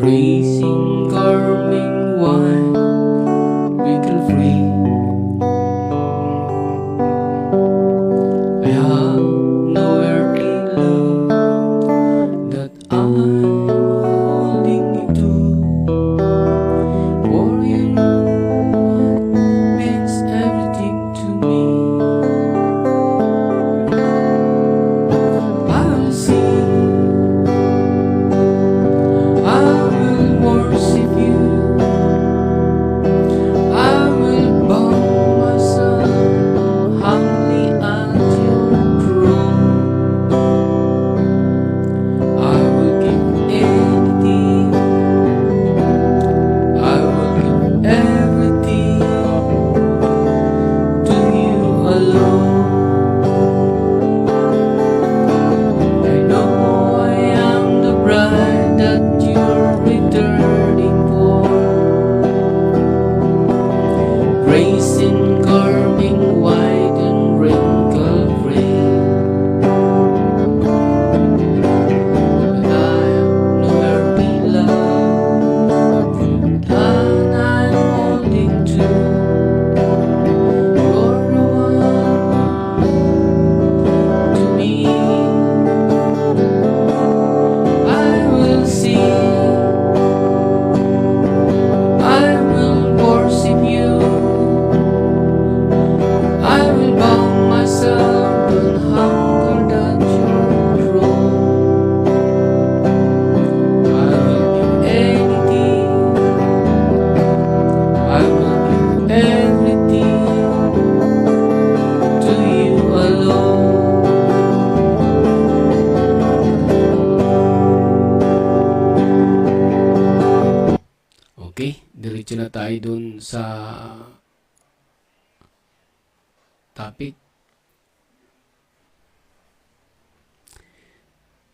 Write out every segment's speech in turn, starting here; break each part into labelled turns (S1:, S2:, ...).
S1: breathe. Topic.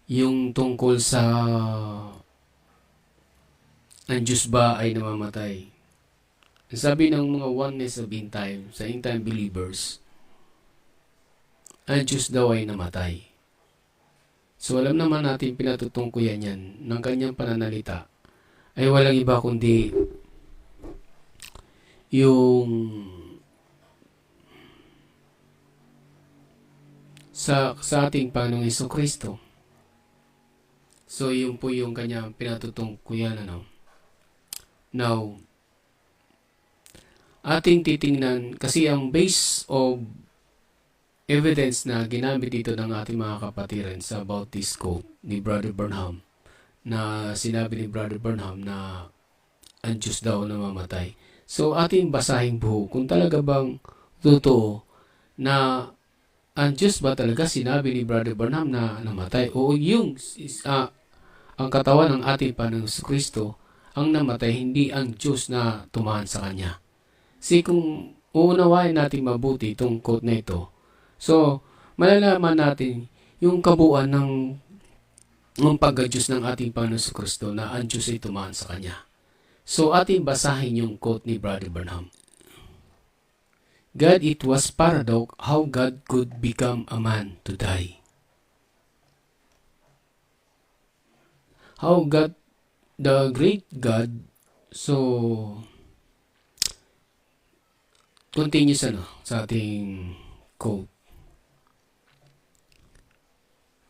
S1: Yung tungkol sa ang Diyos ba ay namamatay? Sabi ng mga oneness of in time, sa in time believers, ang Diyos daw ay namatay. So alam naman natin pinatutungkuyan yan ng kanyang pananalita ay walang iba kundi yung sa sa ating Panginoong Hesus Kristo. So yun po yung kanyang pinatutungkuyan ano. Now, ating titingnan kasi ang base of evidence na ginamit dito ng ating mga kapatiran sa about this quote ni Brother Burnham na sinabi ni Brother Burnham na ang Diyos daw namamatay. So, ating basahin buo kung talaga bang totoo na ang Diyos ba talaga sinabi ni Brother Burnham na namatay o yung ah, ang katawan ng ating Panginoon Kristo ang namatay, hindi ang Diyos na tumahan sa Kanya. Si kung uunawain natin mabuti itong quote na ito, so malalaman natin yung kabuuan ng ng pagka-Diyos ng ating Panginoon Kristo na ang Diyos ay tumahan sa Kanya. So, ating basahin yung quote ni Brother Burnham. God, it was paradox how God could become a man to die. How God, the great God, so, continues ano, sa ating quote.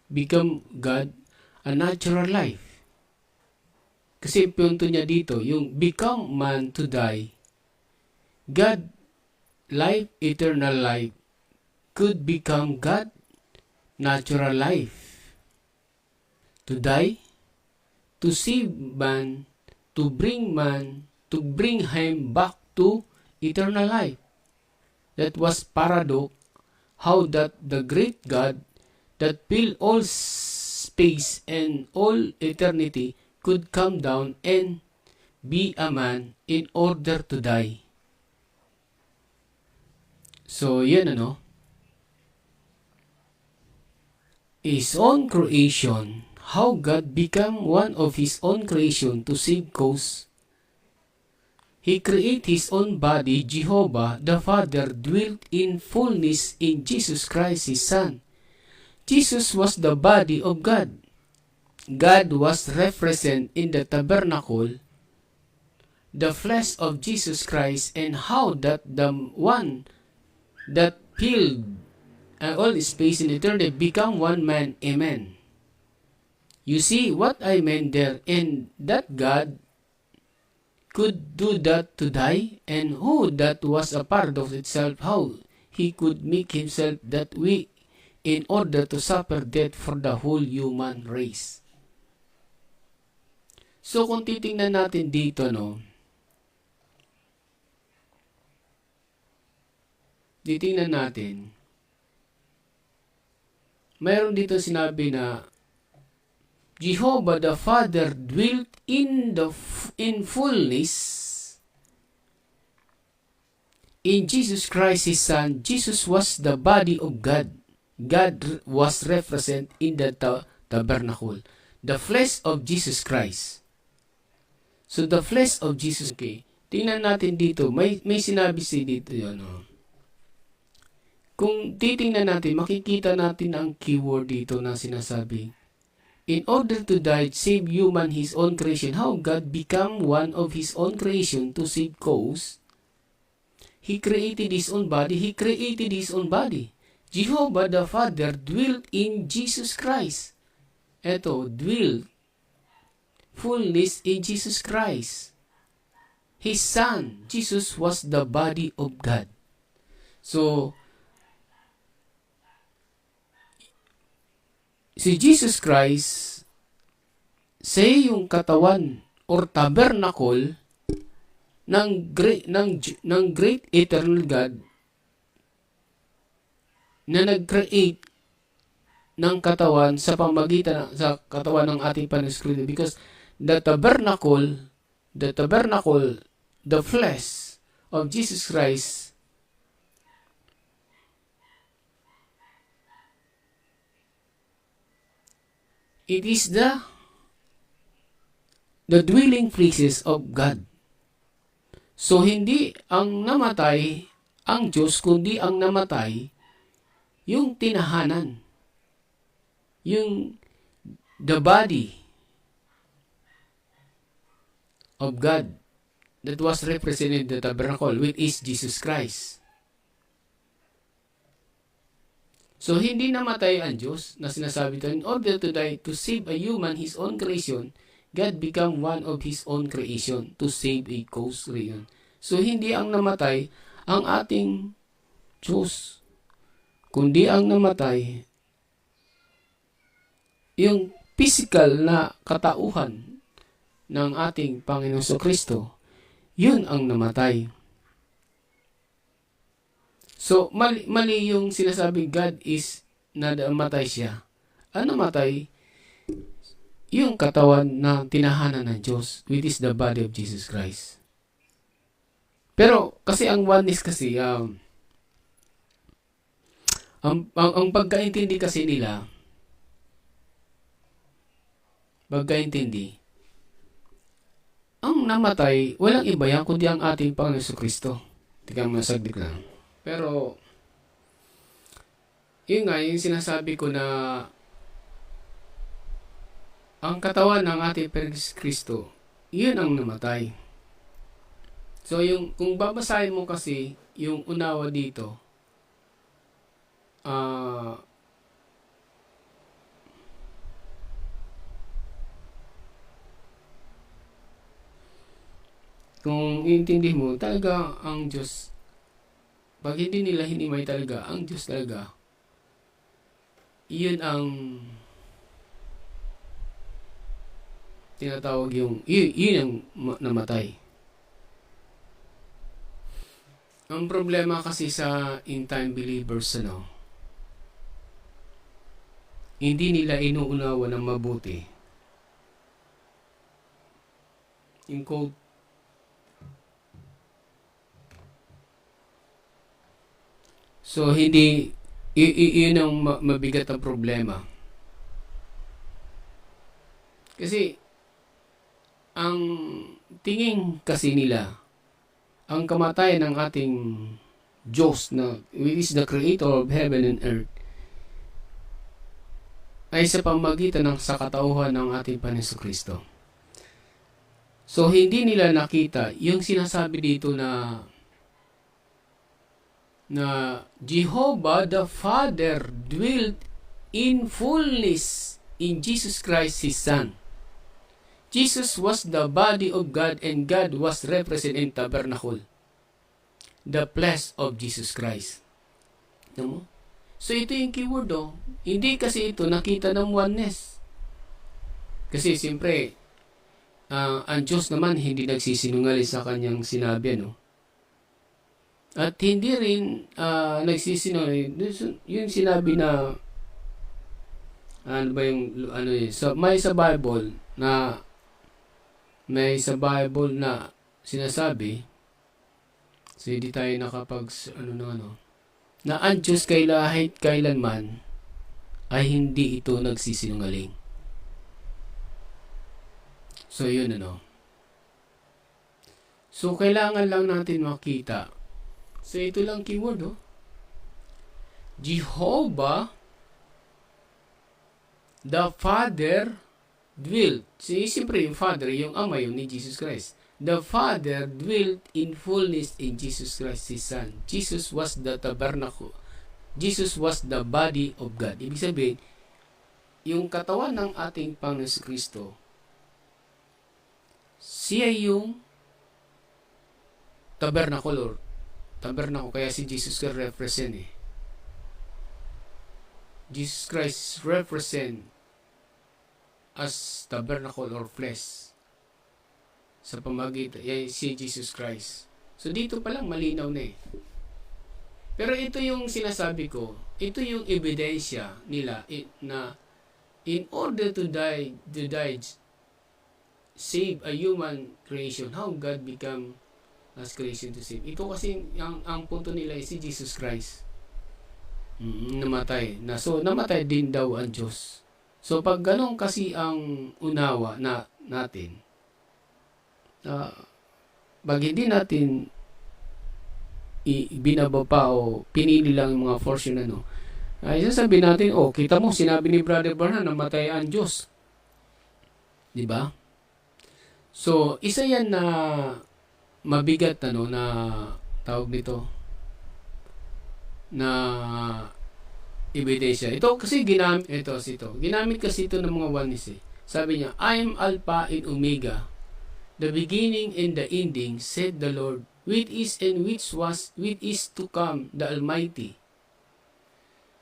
S1: Become God a natural life. Kasi punto niya dito, yung become man to die, God, life, eternal life, could become God, natural life. To die, to save man, to bring man, to bring him back to eternal life. That was paradox, how that the great God that filled all space and all eternity could come down and be a man in order to die. So, yan ano. His own creation, how God become one of His own creation to save cause. He created His own body, Jehovah, the Father, dwelt in fullness in Jesus Christ, His Son. Jesus was the body of God. God was represented in the tabernacle, the flesh of Jesus Christ, and how that the one that filled uh, all space in eternity become one man. Amen. You see what I meant there, and that God could do that to die, and who that was a part of itself, how he could make himself that we in order to suffer death for the whole human race. So kung titingnan natin dito, no, titingnan natin, mayroon dito sinabi na Jehovah the Father dwelt in the in fullness. In Jesus Christ his son Jesus was the body of God. God was represented in the ta- tabernacle. The flesh of Jesus Christ. So the flesh of Jesus okay. Tingnan natin dito. May may sinabi si dito yun no? Kung titingnan natin makikita natin ang keyword dito na sinasabi in order to die, save human his own creation, how God become one of his own creation to save cause? He created his own body, he created his own body. Jehovah the Father dwelt in Jesus Christ. Eto, dwelt. Fullness in Jesus Christ. His Son, Jesus was the body of God. So, si Jesus Christ say yung katawan or tabernacle ng great ng ng great eternal God na nag-create ng katawan sa pamagitan sa katawan ng ating Panginoon because the tabernacle the tabernacle the flesh of Jesus Christ It is the the dwelling places of God. So hindi ang namatay ang Diyos kundi ang namatay yung tinahanan. Yung the body of God that was represented in the tabernacle which is Jesus Christ. So, hindi namatay ang Diyos na sinasabi ito, in order to die, to save a human, His own creation, God become one of His own creation to save a cause creation. So, hindi ang namatay ang ating Diyos, kundi ang namatay yung physical na katauhan ng ating Panginoon Kristo, yun ang namatay. So, mali, mali yung sinasabi God is na namatay siya. Ang namatay, yung katawan na tinahanan ng Diyos, which is the body of Jesus Christ. Pero, kasi ang oneness kasi, um, ang, ang, ang pagkaintindi kasi nila, pagkaintindi, ang namatay, walang iba yan, kundi ang ating Panginoon Kristo. Tika mo saglit lang. Pero, yun nga, yung sinasabi ko na ang katawan ng ating Kristo, yun ang namatay. So, yung, kung babasahin mo kasi, yung unawa dito, ah, uh, kung intindi mo, talaga ang Diyos, pag hindi nila hinimay talaga, ang Diyos talaga, iyon ang tinatawag yung, yun, yun ang namatay. Ang problema kasi sa in-time believers, ano, hindi nila inuunawa ng mabuti. Yung quote So, hindi, yun ang mabigat ang problema. Kasi, ang tingin kasi nila, ang kamatayan ng ating Diyos na is the creator of heaven and earth ay sa pamagitan ng sa katauhan ng ating Panginoon Kristo. So hindi nila nakita yung sinasabi dito na na Jehovah the Father dwelt in fullness in Jesus Christ His Son. Jesus was the body of God and God was represented in tabernacle. The flesh of Jesus Christ. Alam mo? So ito yung keyword oh. Hindi kasi ito nakita ng oneness. Kasi siyempre, uh, ang Diyos naman hindi nagsisinungaling sa kanyang sinabi, no? At hindi rin uh, nagsisinungaling. Yung sinabi na ano ba yung ano eh, so, may sa Bible na may sa Bible na sinasabi so hindi tayo nakapag ano na ano na ang Diyos kay lahit kailanman ay hindi ito nagsisinungaling. So, yun ano. So, kailangan lang natin makita. So, ito lang keyword, oh. Jehovah, the Father, dwelt. So, siyempre, yung Father, yung Ama, yung ni Jesus Christ. The Father dwelt in fullness in Jesus Christ, His Son. Jesus was the tabernacle. Jesus was the body of God. Ibig sabihin, yung katawan ng ating Panginoon Kristo, siya yung tabernacle or tabernacle. Kaya si Jesus Christ represent eh. Jesus Christ represent as tabernacle or flesh sa pamagitan yan si Jesus Christ. So dito pa lang malinaw na eh. Pero ito yung sinasabi ko, ito yung ebidensya nila na in order to die, to die, save a human creation, how God become as creation to save. Ito kasi ang, ang punto nila ay si Jesus Christ. Mm, namatay. Na, so, namatay din daw ang Diyos. So, pag ganun kasi ang unawa na natin, uh, pag hindi natin binaba pa o pinili lang yung mga portion ano, ay sasabihin natin, oh, kita mo, sinabi ni Brother Barna, namatay ang Diyos. Di ba? So, isa yan na mabigat ano na tawag nito na ebidensya. Ito kasi ginamit ito ito. Ginamit kasi ito ng mga oneness eh. Sabi niya, I am Alpha and Omega, the beginning and the ending, said the Lord, which is and which was, which is to come, the Almighty.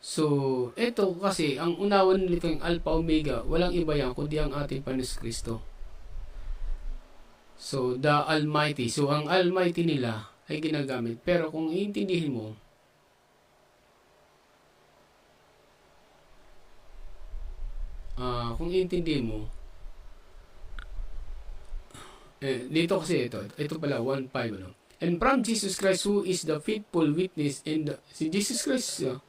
S1: So, ito kasi, ang unawan nito yung Alpha Omega, walang iba yan, kundi ang ating Panis Kristo. So, the Almighty. So, ang Almighty nila ay ginagamit. Pero kung iintindihin mo, uh, kung iintindihin mo, eh, dito kasi ito, ito pala, 1.5, ano. And from Jesus Christ, who is the faithful witness, and the, si Jesus Christ, uh,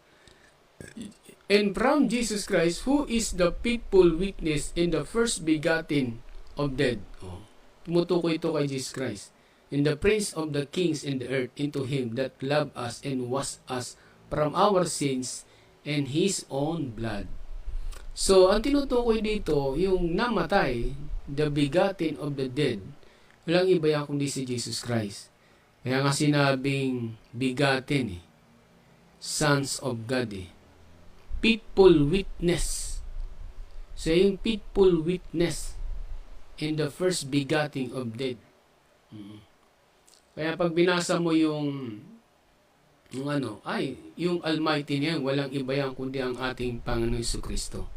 S1: and from Jesus Christ, who is the faithful witness in the first begotten of dead. Oh. Tumutukoy ito kay Jesus Christ. In the prince of the kings in the earth, into him that loved us and was us from our sins and his own blood. So, ang tinutukoy dito, yung namatay, the begotten of the dead, Walang iba yan kundi si Jesus Christ. Kaya nga sinabing bigatin eh. Sons of God eh. People witness. So yung people witness in the first begatting of dead. Mm. Kaya pag binasa mo yung yung ano, ay, yung Almighty niya, walang iba yan kundi ang ating Panginoon Kristo.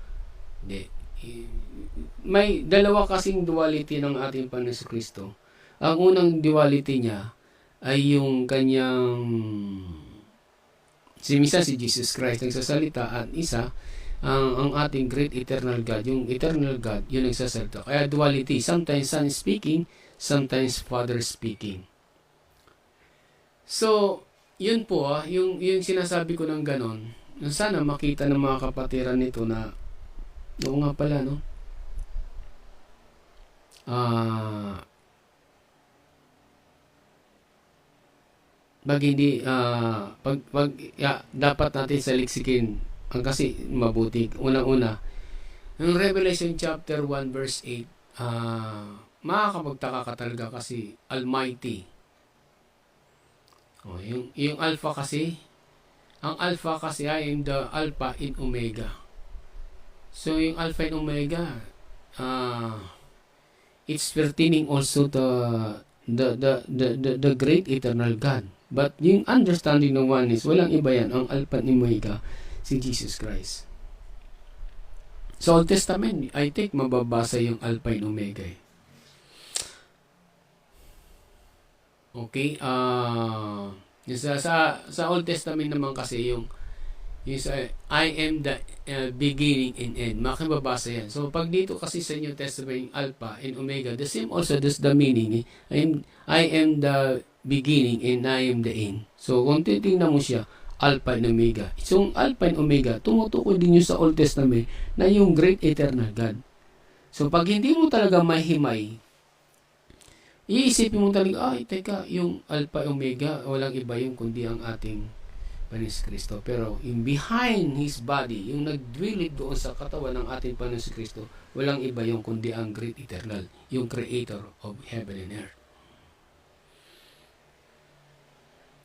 S1: Hindi may dalawa kasing duality ng ating Panginoon Kristo. Ang unang duality niya ay yung kanyang si misa si Jesus Christ nagsasalita at isa ang, ang ating great eternal God, yung eternal God, yun nagsasalita. Kaya duality, sometimes Son speaking, sometimes Father speaking. So, yun po ah, yung, yung sinasabi ko ng ganon, sana makita ng mga kapatiran nito na Oo nga pala, no? Ah... pag hindi ah, pag, pag ya, dapat natin saliksikin ang kasi mabuti. Unang-una yung Revelation chapter 1 verse 8 ah makakapagtaka ka talaga kasi Almighty. Oh, yung, yung Alpha kasi ang Alpha kasi ay yung the Alpha in Omega. So yung Alpha in Omega ah it's pertaining also to the, the, the, the, the great eternal God. But yung understanding ng one is, walang iba yan. Ang Alpha and Omega, si Jesus Christ. Sa Old Testament, I think mababasa yung Alpha and Omega eh. Okay, ah sa, sa, sa Old Testament naman kasi yung yung sa I am the uh, beginning and end. Makibabasa yan. So, pag dito kasi sa New Testament, yung Alpha and Omega, the same also does the meaning. Eh. I am, I am the beginning and I am the end. So, kung titingnan mo siya, Alpha and Omega. Yung Alpha and Omega, tumutukoy din yun sa Old Testament na yung Great Eternal God. So, pag hindi mo talaga mahimay, iisipin mo talaga, ay, teka, yung Alpha and Omega, walang iba yung kundi ang ating Panis Kristo. Pero yung behind His body, yung nagdwilit doon sa katawan ng ating Panis Kristo, walang iba yung kundi ang Great Eternal, yung Creator of Heaven and Earth.